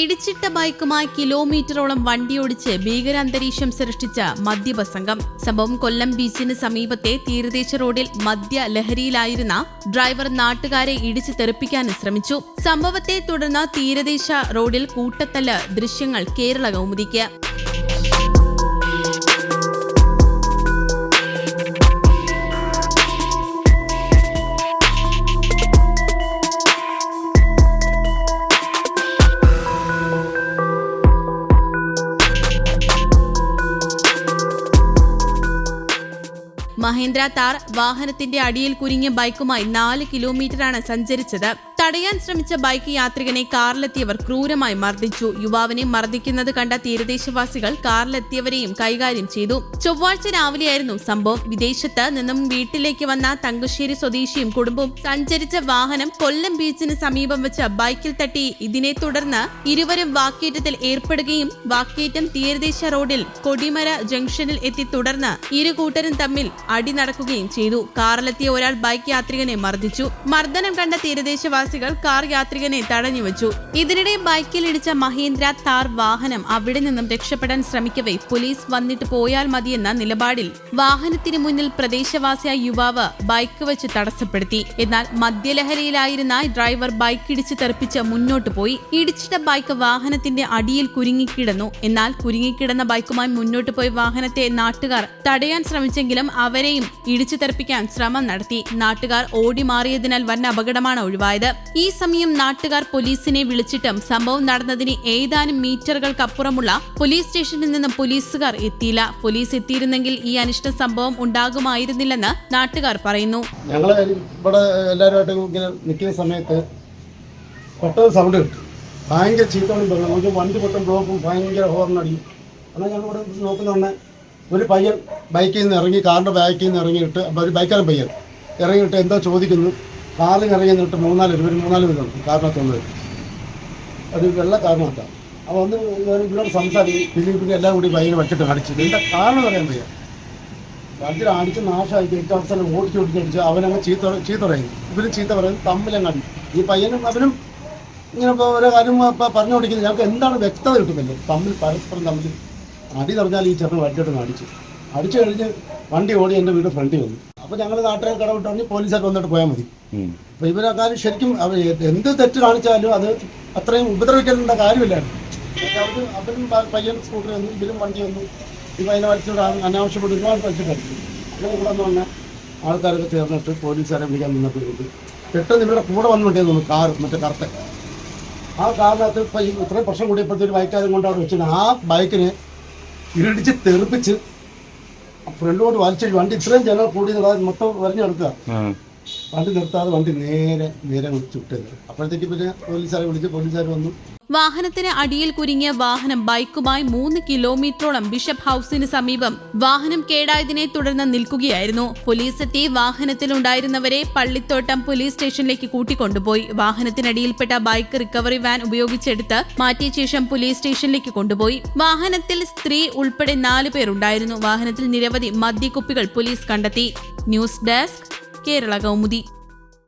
ഇടിച്ചിട്ട ബൈക്കുമായി കിലോമീറ്ററോളം വണ്ടിയോടിച്ച് ഭീകരാന്തരീക്ഷം സൃഷ്ടിച്ച മദ്യപ സംഘം. സംഭവം കൊല്ലം ബീച്ചിന് സമീപത്തെ തീരദേശ റോഡിൽ മദ്യ ലഹരിയിലായിരുന്ന ഡ്രൈവർ നാട്ടുകാരെ ഇടിച്ചു തെറിപ്പിക്കാൻ ശ്രമിച്ചു. സംഭവത്തെ തുടർന്ന് തീരദേശ റോഡിൽ കൂട്ടത്തല്ല ദൃശ്യങ്ങൾ കേരള കൗമുദിക്ക്. മഹേന്ദ്ര താർ വാഹനത്തിന്റെ അടിയിൽ കുരുങ്ങിയ ബൈക്കുമായി നാല് കിലോമീറ്ററാണ് സഞ്ചരിച്ചത്. തടയാൻ ശ്രമിച്ച ബൈക്ക് യാത്രികനെ കാറിലെത്തിയവർ ക്രൂരമായി മർദ്ദിച്ചു. യുവാവിനെ മർദ്ദിക്കുന്നത് കണ്ട തീരദേശവാസികൾ കാറിലെത്തിയവരെയും കൈകാര്യം ചെയ്തു. ചൊവ്വാഴ്ച രാവിലെയായിരുന്നു സംഭവം. വിദേശത്ത് നിന്നും വീട്ടിലേക്ക് വന്ന തങ്കശ്ശേരി സ്വദേശിയും കുടുംബവും സഞ്ചരിച്ച വാഹനം കൊല്ലം ബീച്ചിന് സമീപം വെച്ച് ബൈക്കിൽ തട്ടി. ഇതിനെ തുടർന്ന് ഇരുവരും വാക്കേറ്റത്തിൽ ഏർപ്പെടുകയും വാക്കേറ്റം തീരദേശ റോഡിൽ കൊടിമര ജംഗ്ഷനിൽ എത്തി തുടർന്ന് ഇരു കൂട്ടരും തമ്മിൽ അടി നടക്കുകയും ചെയ്തു. കാറിലെത്തിയ ഒരാൾ ബൈക്ക് യാത്രികനെ മർദ്ദിച്ചു. മർദ്ദനം കണ്ട തീരദേശവാസികൾ കാർ യാത്രികനെ തടഞ്ഞു വെച്ചു. ഇതിനിടെ ബൈക്കിൽ ഇടിച്ച മഹീന്ദ്ര താർ വാഹനം അവിടെ നിന്നും രക്ഷപ്പെടാൻ ശ്രമിക്കവേ പോലീസ് വന്നിട്ട് പോയാൽ മതിയെന്ന നിലപാടിൽ. വാഹനത്തിന് മുന്നിൽ പ്രദേശവാസിയായ യുവാവ് ബൈക്ക് വെച്ച് തടസ്സപ്പെടുത്തി. എന്നാൽ മദ്യലഹരിയിലായിരുന്ന ഡ്രൈവർ ബൈക്ക് ഇടിച്ച് തെറിപ്പിച്ച് മുന്നോട്ട് പോയി. ഇടിച്ചിട്ട ബൈക്ക് വാഹനത്തിന്റെ അടിയിൽ കുരുങ്ങിക്കിടന്നു. എന്നാൽ കുരുങ്ങിക്കിടന്ന ബൈക്കുമായി മുന്നോട്ട് പോയി വാഹനത്തെ നാട്ടുകാർ തടയാൻ ശ്രമിച്ചെങ്കിലും അവരെയും ഇടിച്ചു തെറിപ്പിക്കാൻ ശ്രമം നടത്തി. നാട്ടുകാർ ഓടി മാറിയതിനാൽ വൻ അപകടമാണ് ഒഴിവായത്. ഈ സമയം നാട്ടുകാർ പോലീസിനെ വിളിച്ചിട്ടും സംഭവം നടന്നതിന് ഏതാനും മീറ്ററുകൾക്കപ്പുറമുള്ള പോലീസ് സ്റ്റേഷനിൽ നിന്ന് പോലീസുകാർ എത്തിയില്ല. പോലീസ് എത്തിയിരുന്നെങ്കിൽ ഈ അനിഷ്ട സംഭവം ഉണ്ടാകുമായിരുന്നില്ലെന്ന് നാട്ടുകാർ പറയുന്നു. ഞങ്ങൾ ഇവിടെ എല്ലാവരുമായിട്ട് ഇങ്ങനെ നിൽക്കുന്ന സമയത്ത് പെട്ടെന്ന് സൗണ്ട് കിട്ടും. ഭയങ്കര ചീത്തകളും നമുക്ക് വണ്ടി പൊട്ടും ബ്ലോക്കും ഭയങ്കര ഹോർണടിയും എന്നാൽ ഞങ്ങൾ ഇവിടെ നോക്കുന്നുണ്ടെ ഒരു പയ്യൻ ബൈക്കിൽ നിന്ന് ഇറങ്ങി കാറിന്റെ ബാക്കിൽ നിന്ന് ഇറങ്ങിയിട്ട് ഒരു ബൈക്കാരൻ പയ്യൻ ഇറങ്ങിയിട്ട് എന്തോ ചോദിക്കുന്നു. കാറിൽ ഇറങ്ങി നിന്നിട്ട് മൂന്നാൽ പേര് ഒരു മൂന്നാൽ പേരുണ്ട് കാറിനകത്ത് വന്നത്. അത് വെള്ള കാറിനകത്താണ് അപ്പോൾ ഒന്ന് ഇവരോട് സംസാരിക്കും ഫിലിപ്പിന് എല്ലാം കൂടി ഭയങ്കര വെച്ചിട്ട് അടിച്ചു ഇതിന്റെ കാരണം പറയാൻ വയ്യ. വണ്ടിയിൽ അടിച്ച് നാശമായി ഏറ്റവും അവസാനം ഓടിച്ച് ഓടിച്ച് അടിച്ച് അവനങ്ങ് ചീത്ത ചീത്ത പറയുന്നു. ഇവരും ചീത്ത പറയുന്നു തമ്മിലങ്ങ് അടി ഈ പയ്യനും അവനും ഇങ്ങനെ ഇപ്പോൾ ഓരോ കാര്യം പറഞ്ഞു കൊടുക്കുന്നത് ഞങ്ങൾക്ക് എന്താണ് വ്യക്തത കിട്ടുന്നില്ല തമ്മിൽ പരസ്പരം തമ്മിൽ അടി പറഞ്ഞാൽ ഈ ചെറുപ്പം വണ്ടിയോട്ട് അടിച്ചു അടിച്ചു കഴിഞ്ഞ് വണ്ടി ഓടി എന്റെ വീട് ഫ്രണ്ടിൽ വന്നു. അപ്പോൾ ഞങ്ങൾ നാട്ടുകാർ കടവിട്ട് പോലീസുകാർ വന്നിട്ട് പോയാൽ മതി. അപ്പോൾ ഇവരൊക്കെ ശരിക്കും അവർ എന്ത് തെറ്റ് കാണിച്ചാലും അത് അത്രയും ഉപദ്രവിക്കേണ്ട കാര്യമില്ലായിരുന്നു. അവരും പയ്യൻ സ്കൂട്ടർ വന്നു ഇവരും വണ്ടി വന്നു. ഈ അതിനെ വലിച്ചോട് അനാവശ്യപ്പെട്ട് ഒരുപാട് വലിച്ചിട്ട് അടിച്ചു അങ്ങനെ ഇവിടെ വന്ന് വന്ന ആൾക്കാരൊക്കെ ചേർന്നിട്ട് പോലീസുകാരെ വിളിക്കാൻ നിന്നപ്പോഴേക്ക് പെട്ടെന്ന് ഇവരുടെ കൂടെ വന്നിട്ടുണ്ടായിരുന്നു കാർ മറ്റേ കറുത്ത. ആ കാറിനകത്ത് ഇപ്പം ഇത്രയും പ്രശ്നം കൂടിയപ്പോഴത്തെ ഒരു ബൈക്കാരും കൊണ്ട് അവിടെ വെച്ചിട്ട് ആ ബൈക്കിനെ ഇരടിച്ച് തെറിപ്പിച്ച് ഫ്രണ്ടിലോട്ട് വലിച്ചു വണ്ടി ഇത്രയും ജനം കൂടി മൊത്തം മൊത്തം വരഞ്ഞെടുക്കുക വണ്ടി നിർത്താതെ വണ്ടി നേരെ നേരെ ചുട്ടത് അപ്പോഴത്തേക്ക് പിന്നെ പോലീസുകാരെ വിളിച്ച് പോലീസുകാർ വന്നു. വാഹനത്തിന് അടിയിൽ കുരുങ്ങിയ വാഹനം ബൈക്കുമായി മൂന്ന് കിലോമീറ്ററോളം ബിഷപ്പ് ഹൌസിന് സമീപം വാഹനം കേടായതിനെ തുടർന്ന് നിൽക്കുകയായിരുന്നു. പോലീസ് എത്തി വാഹനത്തിലുണ്ടായിരുന്നവരെ പള്ളിത്തോട്ടം പോലീസ് സ്റ്റേഷനിലേക്ക് കൂട്ടിക്കൊണ്ടുപോയി. വാഹനത്തിനടിയിൽപ്പെട്ട ബൈക്ക് റിക്കവറി വാൻ ഉപയോഗിച്ചെടുത്ത് മാറ്റിയ ശേഷം പോലീസ് സ്റ്റേഷനിലേക്ക് കൊണ്ടുപോയി. വാഹനത്തിൽ സ്ത്രീ ഉൾപ്പെടെ നാല് പേരുണ്ടായിരുന്നു. വാഹനത്തിൽ നിരവധി മദ്യക്കുപ്പികൾ പോലീസ് കണ്ടെത്തി. News desk Kerala Kaumudi.